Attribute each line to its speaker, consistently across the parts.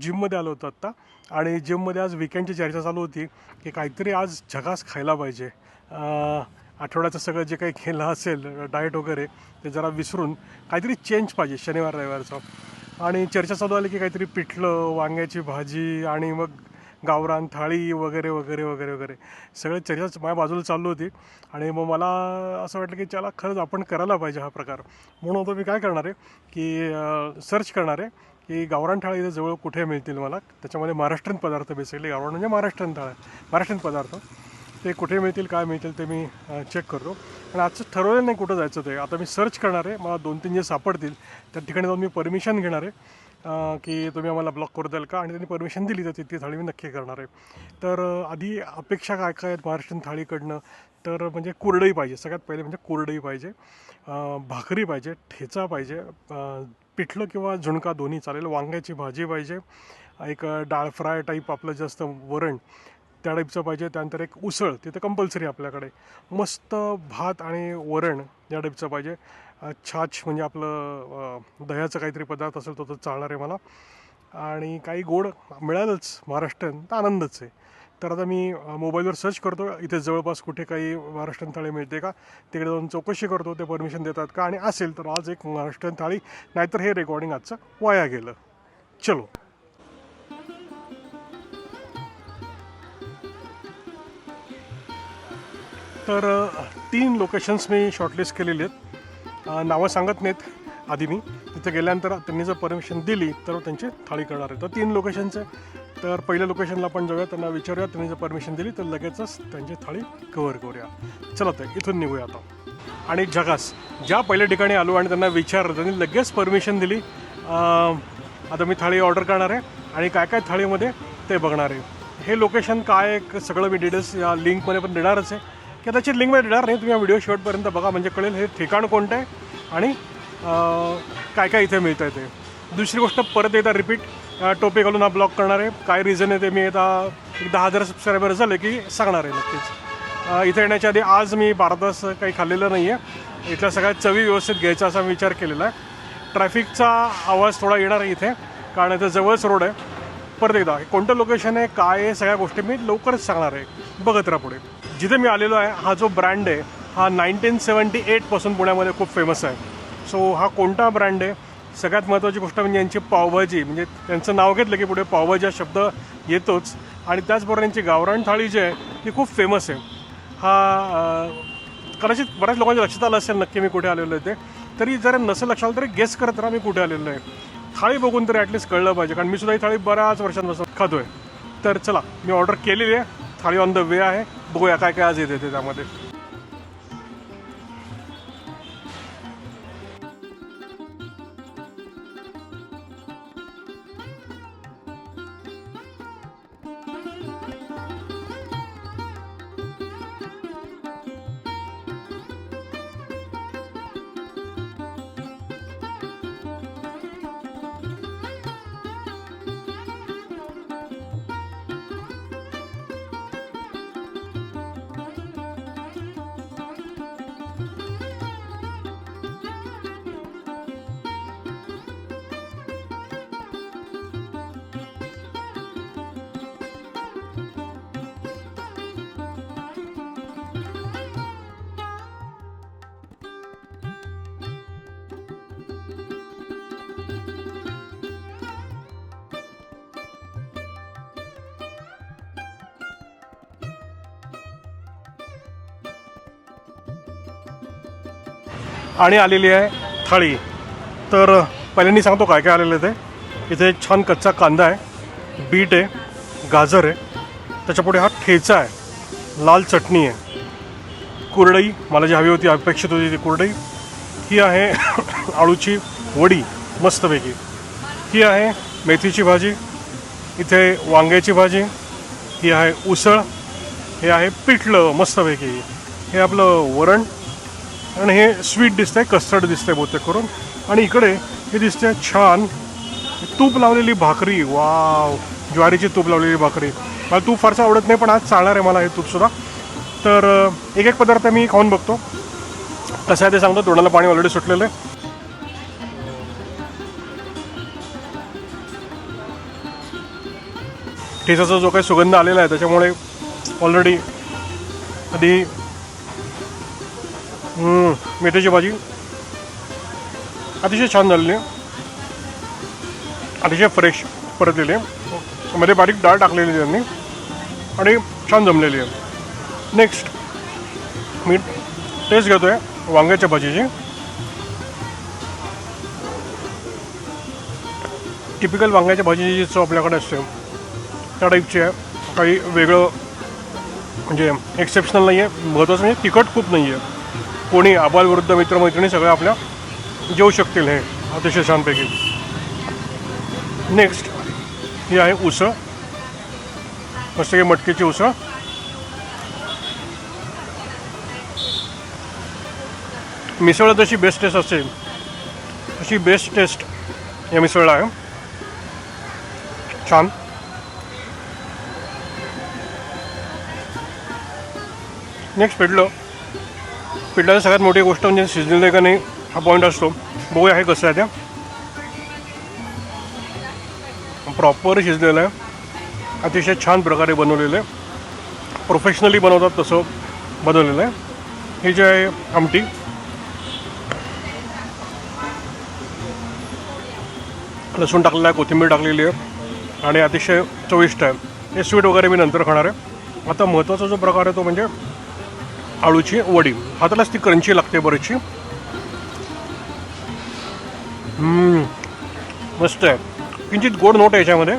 Speaker 1: जिममध्ये आलो होतो आत्ता. आणि जिममध्ये आज विकेंडची चर्चा चालू होती की काहीतरी आज झकास खायला पाहिजे. आठवड्याचं सगळं जे काही खेळलं असेल डाएट वगैरे ते जरा विसरून काहीतरी चेंज पाहिजे शनिवार रविवारचं. आणि चर्चा चालू आली की काहीतरी पिठलं वांग्याची भाजी आणि मग गावरान थाळी वगैरे वगैरे वगैरे वगैरे. सगळे चर्चा माझ्या बाजूला चालू होती. आणि मग मला असं वाटलं की त्याला खरंच आपण करायला पाहिजे हा प्रकार. म्हणून होतो मी काय करणार आहे की सर्च करणार आहे की गावरान थाळी इथे जवळ कुठे मिळतील मला. त्याच्यामध्ये महाराष्ट्रीयन पदार्थ बेसिकली गावरान म्हणजे महाराष्ट्रीयन थाळ महाराष्ट्रीयन पदार्थ. ते कुठे मिळतील काय मिळतील ते मी चेक करतो. आणि आजचं ठरवलं नाही कुठं जायचं ते. आता मी सर्च करणार आहे. मला दोन तीन जे सापडतील त्या ठिकाणी जाऊन मी परमिशन घेणार आहे. की तुम्ही आम्हाला ब्लॉक करू द्याल का? आणि त्यांनी परमिशन दिली तर तिथे थाळी मी नक्की करणार आहे. तर आधी अपेक्षा काय काय आहेत महाराष्ट्रीयन थाळीकडनं? तर म्हणजे कुरडई पाहिजे. सगळ्यात पहिले म्हणजे कुरडई पाहिजे. भाकरी पाहिजे. ठेचा पाहिजे. पिठलं किंवा झुणका दोन्ही चालेल. वांग्याची भाजी पाहिजे. एक डाळ फ्राय टाईप आपलं जास्त वरण. त्या टाईपचं पाहिजे त्यानंतर एक उसळ तिथं कंपल्सरी आपल्याकडे. मस्त भात आणि वरण या टाईपचं पाहिजे. छाछ म्हणजे आपलं दह्याचं काहीतरी पदार्थ असेल तो तर चालणार आहे मला. आणि काही गोड मिळालंच महाराष्ट्रीयन तर आनंदच आहे. तर आता मी मोबाईलवर सर्च करतो इथे जवळपास कुठे काही महाराष्ट्रीयन थाळी मिळते का तिकडे जाऊन चौकशी करतो. ते परमिशन देतात का? आणि असेल तर आज एक महाराष्ट्रीयन थाळी नाहीतर हे रेकॉर्डिंग आजचं वाया गेलं. चलो. तर तीन लोकेशन्स मी शॉर्टलिस्ट केलेली आहेत. नावं सांगत नाहीत आधी मी. तिथे गेल्यानंतर त्यांनी जर परमिशन दिली तर त्यांची थाळी करणार आहे. तर तीन लोकेशन्स आहे. तर पहिल्या लोकेशनला आपण जाऊया त्यांना विचारूया त्यांनी जर परमिशन दिली तर लगेचच त्यांची थाळी कव्हर करूया. चला तर इथून निघूया आता. आणि जगास ज्या पहिल्या ठिकाणी आलो आणि त्यांना विचारलं त्यांनी लगेच परमिशन दिली आता मी थाळी ऑर्डर करणार आहे आणि काय काय थाळीमध्ये ते बघणार आहे. हे लोकेशन काय सगळं मी डिटेल्स या लिंकमध्ये पण देणारच आहे. कदाचित लिंकमध्ये देणार नाही तुम्ही हा व्हिडिओ शेवटपर्यंत बघा. म्हणजे कळेल हे ठिकाण कोणतं आहे आणि काय काय इथे मिळतं आहे ते. दुसरी गोष्ट परत एकदा रिपीट टोपे घालून हा ब्लॉग करणार आहे. काय रिझन आहे ते मी आता एक दहा हजार सबस्क्रायबर झाले की सांगणार आहे नक्कीच. इथे येण्याच्या आधी आज मी बारा तास काही खाल्लेलं नाही आहे इथल्या सगळ्या चवी व्यवस्थित घ्यायचा असा विचार केलेला आहे. ट्रॅफिकचा आवाज थोडा येणार आहे इथे कारण इथे जवळच रोड आहे. परत एकदा कोणतं लोकेशन आहे काय आहे सगळ्या गोष्टी मी लवकरच सांगणार आहे. बघत राहा पुढे. जिथे मी आलेलो आहे हा जो ब्रँड आहे हा नाईन्टीन सेवन्टी एटपासून पुण्यामध्ये खूप फेमस आहे. सो हा कोणता ब्रँड आहे? सगळ्यात महत्त्वाची गोष्ट म्हणजे यांची पावभाजी म्हणजे त्यांचं नाव घेतलं की पुढे पावभाजी हा शब्द येतोच. आणि त्याचबरोबर यांची गावरान थाळी जी आहे ती खूप फेमस आहे. हा कदाचित बऱ्याच लोकांच्या लक्षात आलं असेल नक्की मी कुठे आलेलो आहे ते. तरी जर नसेल लक्षात आलं तरी गेस करत राहा मी कुठे आलेलो आहे. थाळी बघून तरी ॲटलिस्ट कळलं पाहिजे कारण मी सुद्धा ही थाळी बऱ्याच वर्षांपासून खातो आहे तर चला मी ऑर्डर केलेली आहे. थाळी ऑन द वे आहे. बघूया काय काय आज येते ते आणि आलेली आहे थाळी. तर पहिल्यांदा सांगतो काय काय आलेलं आहे ते. इथे एक छान कच्चा कांदा आहे बीट आहे गाजर आहे. त्याच्यापुढे हा ठेचा आहे लाल चटणी आहे. कुरडई मला जी हवी होती अपेक्षित होती ती कुरडई. ही आहे आळूची वडी मस्तपैकी. ही आहे मेथीची भाजी इथे वांग्याची भाजी ही आहे उसळ हे आहे पिठलं मस्तपैकी. हे आपलं वरण आणि हे स्वीट दिसतंय कस्टर्ड दिसतंय बहुतेक करून. आणि इकडे हे दिसतंय छान तूप लावलेली भाकरी. वाव ज्वारीची तूप लावलेली भाकरी. मला तूप फारसं आवडत नाही पण आज चालणार आहे मला हे तूपसुद्धा तर एक एक पदार्थ मी खाऊन बघतो. कसं आहे ते सांगतो तोंडाला पाणी ऑलरेडी सुटलेलं आहे. ठेचाचा जो काही सुगंध आलेला आहे त्याच्यामुळे ऑलरेडी आधी मेथीची भाजी. अतिशय छान झालेली. आहे अतिशय फ्रेश परतलेली. मध्ये बारीक डाळ टाकलेली आहे त्यांनी. आणि छान जमलेली आहे. नेक्स्ट मी टेस्ट घेतो आहे वांग्याच्या भाजीची. टिपिकल वांग्याच्या भाजीची जी चव आपल्याकडे असते. त्या टाईपची आहे. काही वेगळं म्हणजे एक्सेप्शनल नाही आहे महत्त्वाचं म्हणजे तिखट खूप नाही आहे कोणी आबालवृद्ध मित्रमैत्रिणी सगळ्या आपल्या जेवू शकतील हे अतिशय छानपैकी. नेक्स्ट ही आहे उसळ. मस्त की मटकीची उसळ. मिसळ जशी बेस्ट टेस्ट असते तशी बेस्ट टेस्ट या मिसळला आहे. छान. नेक्स्ट पिठलं पिठल्याची सगळ्यात मोठी गोष्ट म्हणजे शिजलेलं आहे का नाही हा पॉईंट असतो. बघूया हे कसं आहे त्या प्रॉपर शिजलेलं आहे. अतिशय छान प्रकारे बनवलेलं आहे. प्रोफेशनली बनवतात तसं बनवलेलं आहे. हे जे आहे आमटी. लसूण टाकलेलं आहे कोथिंबीर टाकलेली आहे. आणि अतिशय चविष्ट आहे. हे स्वीट वगैरे मी नंतर खाणार आहे. आता महत्त्वाचा जो प्रकार आहे तो म्हणजे आळूची वडी. हातालाच ती क्रंची लागते बरीचशी. हम्म, मस्त आहे. किंचित गोड नोट आहे याच्यामध्ये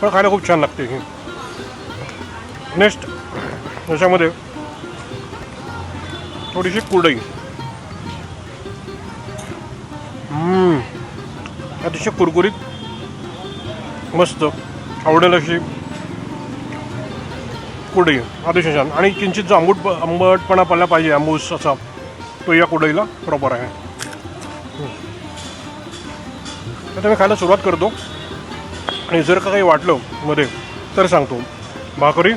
Speaker 1: पण खायला खूप छान लागते ही. नेक्स्ट याच्यामध्ये थोडीशी कुरडई. हम्म, अतिशय कुरकुरीत मस्त आवडेल अशी. कुरडई अतिशय आणि किंचित जो आंबूट आंबटपणा पडला पाहिजे आंबूस असा तो या कुरडईला प्रॉपर आहे. आता मी खायला सुरुवात करतो. आणि जर का काही वाटलं मध्ये तर सांगतो. भाकरी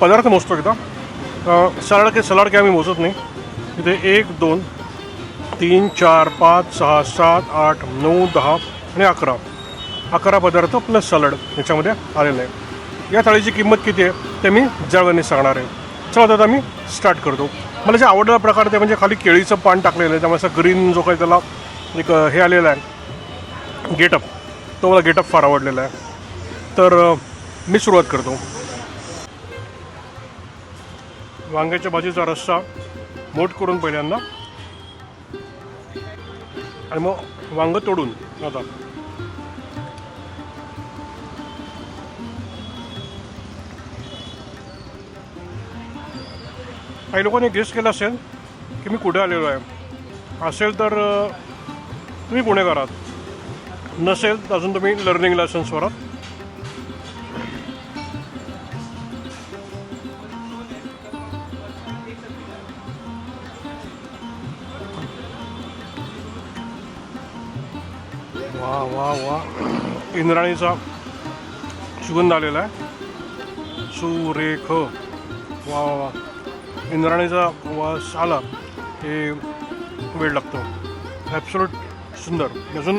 Speaker 1: पदार्थ मोजतो एकदा. अं, सलाड के सलाड काय आम्ही मोजत नाही. इथे एक दोन तीन चार पाच सहा सात आठ नऊ दहा आणि अकरा. अकरा पदार्थ प्लस सलाड याच्यामध्ये आलेलं आहे. या थाळीची किंमत किती आहे ते मी जळगाने सांगणार आहे. चला आता मी स्टार्ट करतो. मला जे आवडलेला प्रकार ते म्हणजे खाली केळीचं पान टाकलेलं आहे. त्यामुळे असं ग्रीन जो काही त्याला एक हे आलेलं आहे. गेटअप तो मला गेटअप फार आवडलेला आहे. तर मी सुरुवात करतो. वांग्याच्या भाजीचा रस्सा मोठ करून पहिल्यांदा. आणि मग वांगं तोडून आता काही लोकांनी गेस केलं असेल की मी कुठे आलेलो आहे. असेल तर तुम्ही पुणेकर आहात नसेल तर अजून तुम्ही लर्निंग लायसन्सवर आहात वा वा वा. इंद्राणीचा सुगंध आलेला आहे. सुरेख. वा वा वा. इंद्राणीचा वास आला हे वेळ लागतो. ॲप्सोलट सुंदर. अजून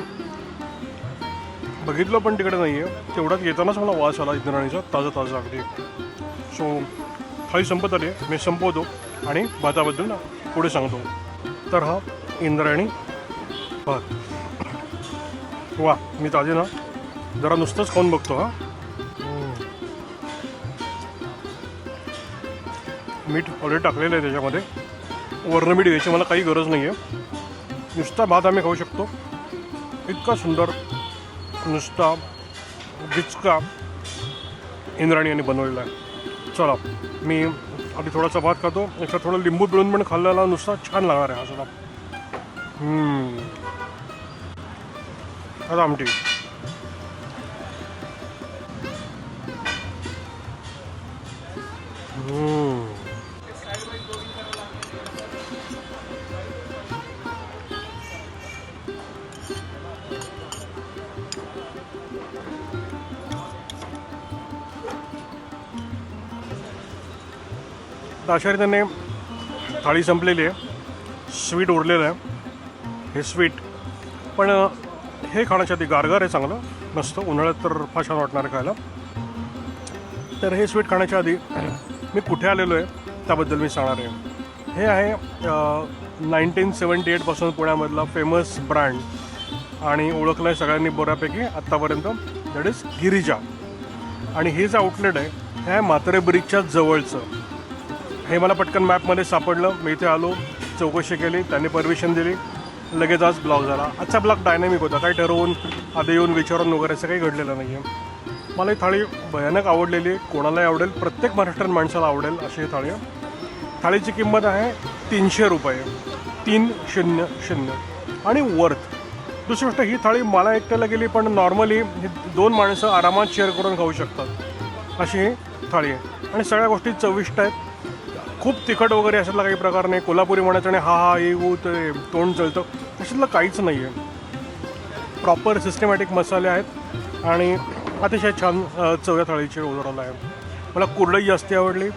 Speaker 1: बघितलं पण तिकडे नाही आहे तेवढ्यात येतानाच मला वास आला इंद्राणीचा ताजा ताजा अगदी. सो थाळी संपत आली. आहे मी संपवतो आणि भाताबद्दल पुढे सांगतो. तर हा इंद्रायणी भात. वा मी ताजे ना जरा नुसतंच खाऊन बघतो हां. मीठ ऑलरेडी टाकलेलं आहे त्याच्यामध्ये. वर्ण मीठ घ्यायची मला काही गरज नाही आहे नुसता भात आम्ही खाऊ शकतो. इतका सुंदर नुसता गिचका इंद्राणी यांनी बनवलेला आहे. चला मी आधी थोडासा भात खातो. याच्यात थोडं लिंबू पिळून पण खाल्ल्याला नुसता छान लागणार आहे हा सगळा. आता आमटी. हम्म. तर अशा रीतीने थाळी संपलेली आहे. स्वीट उरलेलं आहे. हे स्वीट. पण हे खाण्याच्या आधी गारगार आहे चांगलं. नसतं उन्हाळ्यात तर फार छान वाटणार आहे खायला. तर हे स्वीट खाण्याच्या आधी मी कुठे आलेलो आहे त्याबद्दल मी सांगणार आहे. हे आहे नाईन्टीन सेवन्टी एटपासून पुण्यामधला फेमस ब्रँड. आणि ओळखलं आहे सगळ्यांनी बऱ्यापैकी आत्तापर्यंत. That is Girija. आणि हे जे आउटलेट आहे हे आहे म्हातारे ब्रिजच्या जवळचं. हे मला पटकन मॅपमध्ये सापडलं. मी इथे आलो चौकशी केली त्यांनी परमिशन दिली. लगेच आज ब्लॉग झाला. आजचा ब्लॉग डायनॅमिक होता. काही ठरवून आधी येऊन विचारून वगैरे असं काही घडलेलं नाही आहे मला ही थाळी भयानक आवडलेली. कोणालाही आवडेल. प्रत्येक महाराष्ट्रीयन माणसाला आवडेल अशी ही थाळी आहे. थाळीची किंमत आहे तीनशे रुपये. तीन शून्य शून्य. आणि वर्थ दुसरी गोष्ट ही थाळी मला एकट्याला गेली पण नॉर्मली ही दोन माणसं आरामात शेअर करून खाऊ शकतात. अशी ही थाळी आहे. आणि सगळ्या गोष्टी चविष्ट आहेत. खूप तिखट वगैरे अशातला काही प्रकार नाही. कोल्हापुरी म्हणायचं आणि हा हा येऊ ते तोंड जळतं. अशातलं काहीच नाही आहे प्रॉपर सिस्टमॅटिक मसाले आहेत आणि अतिशय छान चवऱ्या थाळीची ओव्हरऑल आहे. मला कुरडई जास्त आवडली.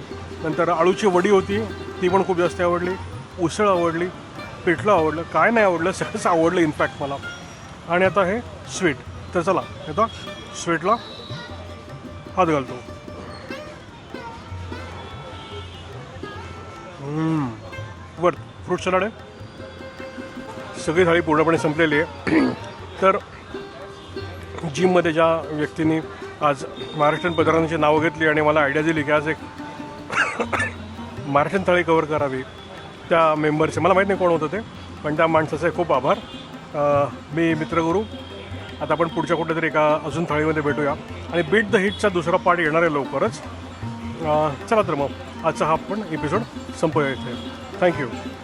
Speaker 1: नंतर आळूची वडी होती ती पण खूप जास्त आवडली. उसळ आवडली पिठलं आवडलं काय नाही आवडलं सगळंच आवडलं इनफॅक्ट मला. आणि आता हे स्वीट तर चला आता स्वीटला हात घालतो. वर फ्रूट सलाड आहे. सगळी थाळी पूर्णपणे संपलेली आहे. तर जिममध्ये ज्या व्यक्तींनी आज महाराष्ट्रीयन पदार्थांची नावं घेतली आणि मला आयडिया दिली की आज एक महाराष्ट्रीयन थाळी कवर करावी त्या मेंबरचे मला माहीत नाही कोण होतं ते पण त्या माणसाचे खूप आभार. मी मित्रगुरू. आता आपण पुढच्या कुठेतरी एका अजून थाळीमध्ये भेटूया. आणि बीट द हिटचा दुसरा पार्ट येणार आहे लवकरच. चला तर मग आजचा हा आपण एपिसोड संपूया इथे. Thank you.